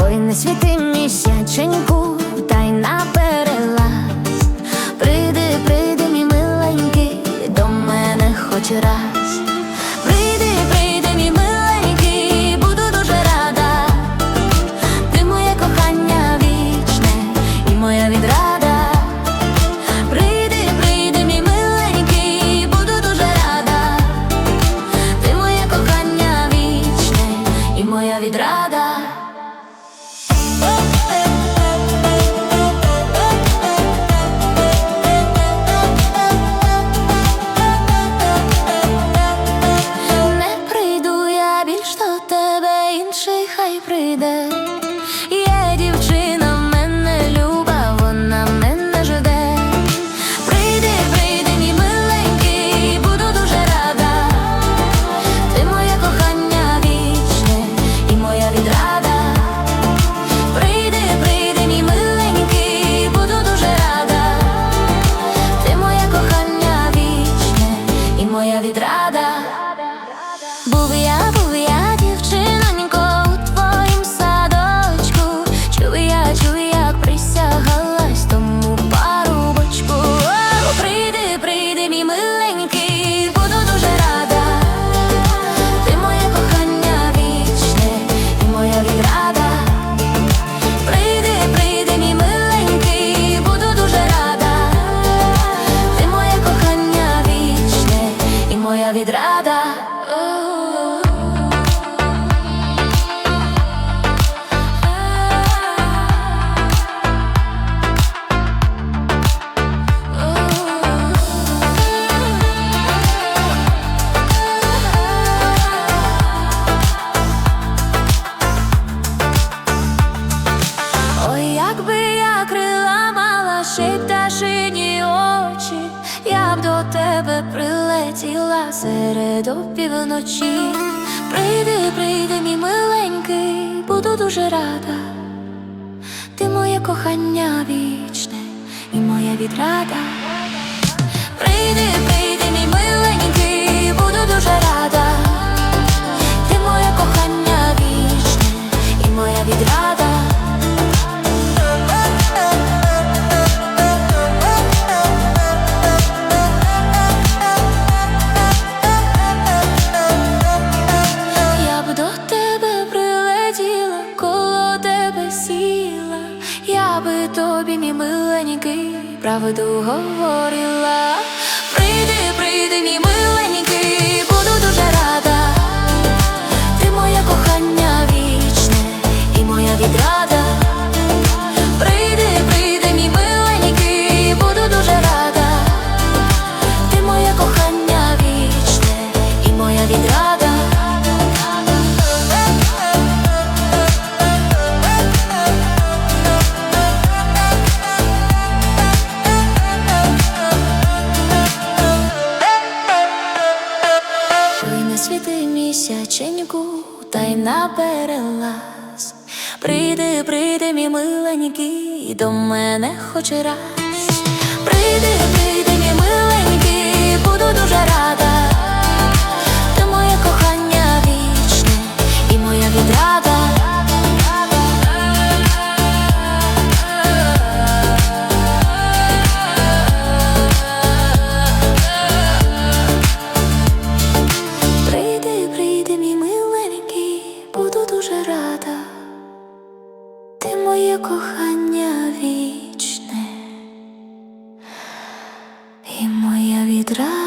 Ой, не світи місяченьку, та й на перелаз Прийди, прийди, мій миленький, до мене хоч раз. Прийди, прийди, мій миленький, буду дуже рада. Ти моє кохання вічне і моя відрада. Хай прийде. Є дівчина в мене люба, вона мене жде. Прийди, прийди, мій миленький, буду дуже рада. Ти моє кохання вічне і моя відрада. Прийди, прийди, мій миленький, буду дуже рада. Ти моє кохання вічне і моя відрада. Буду дуже рада. Ти моє кохання вічне і моя відрада. Прийди, прийди, мій миленький, буду дуже рада. Ти моє кохання вічне і моя відрада. Й пташині очі, я б до тебе прилетіла серед опівночі. Прийди, прийди, мій миленький, буду дуже рада. Ти моє кохання вічне і моя відрада. Прийди, прийди, тобі, мій миленький, правду говорила. Світи місяченьку, та й на перелаз. Прийди, прийди, мій миленький, до мене хоч раз. Прийди, прийди, мій миленький, буду дуже рада. Кохання вічне і моя відрада.